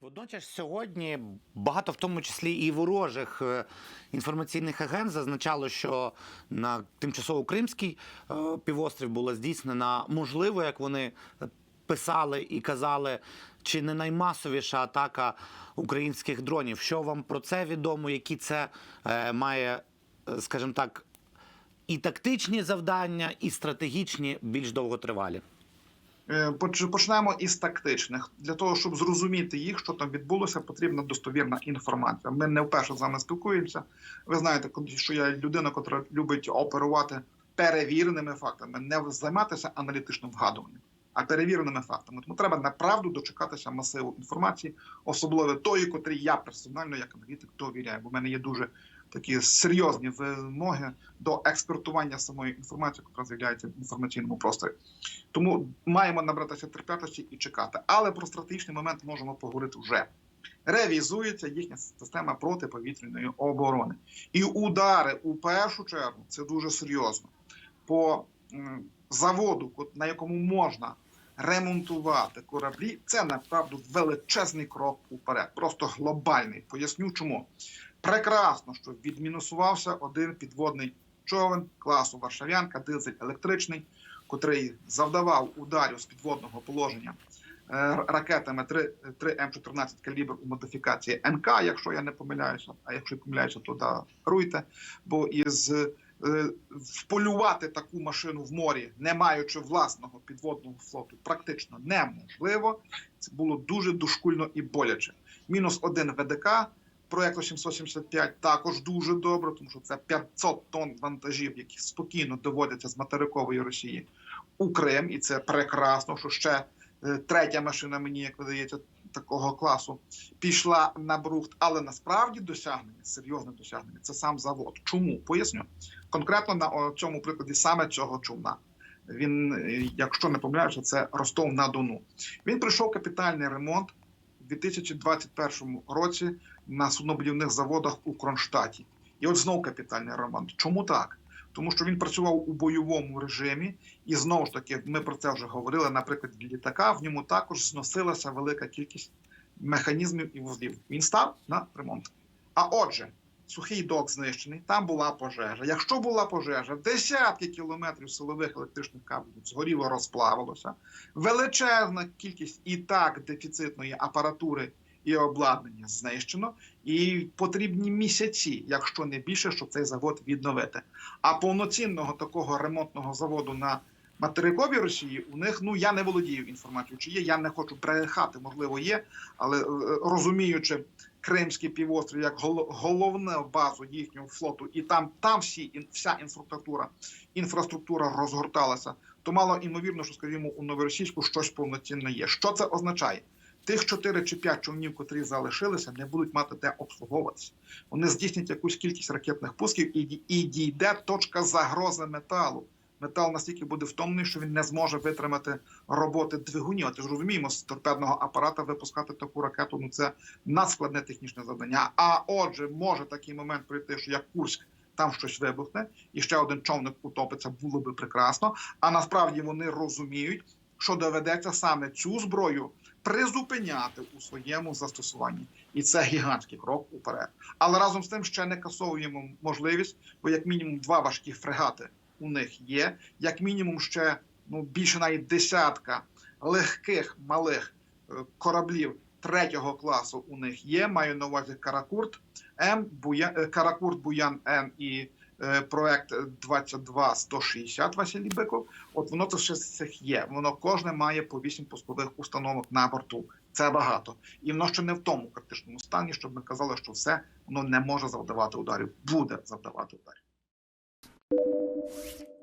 Водночас сьогодні багато, в тому числі і ворожих е, інформаційних агент, зазначало, що на тимчасово кримський е, півострів була здійснена можливо, як вони писали і казали, чи не наймасовіша атака українських дронів. Що вам про це відомо? Які це е, має, скажімо так, і тактичні завдання, і стратегічні більш довготривалі? Е, Почнемо із тактичних. Для того, щоб зрозуміти їх, що там відбулося, потрібна достовірна інформація. Ми не вперше з вами спілкуємося. Ви знаєте, що я людина, яка любить оперувати перевіреними фактами, не займатися аналітичним вгадуванням, а перевіреними фактами. Тому треба направду дочекатися масиву інформації, особливо тої, котрій я персонально як аналітик довіряю. Бо в мене є дуже такі серйозні вимоги до експертування самої інформації, яка з'являється в інформаційному просторі. Тому маємо набратися терпятості і чекати. Але про стратегічний момент можемо поговорити вже. Ревізується їхня система протиповітряної оборони. І удари у першу чергу це дуже серйозно. По заводу, на якому можна ремонтувати кораблі, це направду величезний крок уперед, просто глобальний. Поясню чому. Прекрасно, що відмінусувався один підводний човен класу Варшавянка, дизель електричний, котрий завдавав ударів з підводного положення е, ракетами 3, 3 М14 калібр у модифікації НК, якщо я не помиляюся, а якщо я помиляюся, то даруйте. Бо із е, вполювати таку машину в морі, не маючи власного підводного флоту, практично неможливо. Це було дуже дошкульно і боляче. Мінус один ВДК. Проєкту 775 також дуже добре, тому що це 500 тонн вантажів, які спокійно доводяться з материкової Росії у Крим, і це прекрасно, що ще е, третя машина, мені як видається, такого класу пішла на брухт. Але насправді досягнення, серйозне досягнення, це сам завод. Чому поясню конкретно на цьому прикладі саме цього човна. Він, е, якщо не помиляюся, це Ростов на Дону. Він пройшов капітальний ремонт 2021 році на суднобудівних заводах у Кронштадті. І от знов капітальний ремонт. Чому так? Тому що він працював у бойовому режимі, і знову ж таки, ми про це вже говорили. Наприклад, літака в ньому також зносилася велика кількість механізмів і вузлів. Він став на ремонт. А отже, сухий док знищений, там була пожежа. Якщо була пожежа, десятки кілометрів силових електричних кабелів згоріло, розплавилося. Величезна кількість і так дефіцитної апаратури і обладнання знищено, і потрібні місяці, якщо не більше, щоб цей завод відновити. А повноцінного такого ремонтного заводу на материковій Росії у них ну я не володію інформацією, чи є. Я не хочу брехати, можливо, є, але е, розуміючи Кримський півострів як головну базу їхнього флоту, і там, там всі вся інфраструктура, інфраструктура розгорталася, то мало імовірно, що скажімо, у новоросійську щось повноцінне є. Що це означає? Тих 4 чи 5 човнів, котрі залишилися, не будуть мати де обслуговуватися. Вони здійснять якусь кількість ракетних пусків і, і дійде точка загрози металу. Метал настільки буде втомлений, що він не зможе витримати роботи двигунів. А ти ж розуміємо, з торпедного апарата випускати таку ракету ну це надскладне технічне завдання. А отже, може такий момент прийти, що як Курськ. Там щось вибухне, і ще один човник утопиться, було би прекрасно. А насправді вони розуміють, що доведеться саме цю зброю призупиняти у своєму застосуванні, і це гігантський крок уперед. Але разом з тим ще не касовуємо можливість, бо як мінімум два важкі фрегати у них є, як мінімум ще ну більше навіть десятка легких малих е, кораблів третього класу у них є. Маю на увазі Каракурт М, Буя... е, Каракурт Буян Н і е, проект 22160 Василій Биков. От воно це все з цих є. Воно кожне має по 8 пускових установок на борту. Це багато, і воно ще не в тому критичному стані, щоб ми казали, що все воно не може завдавати ударів, буде завдавати ударів. you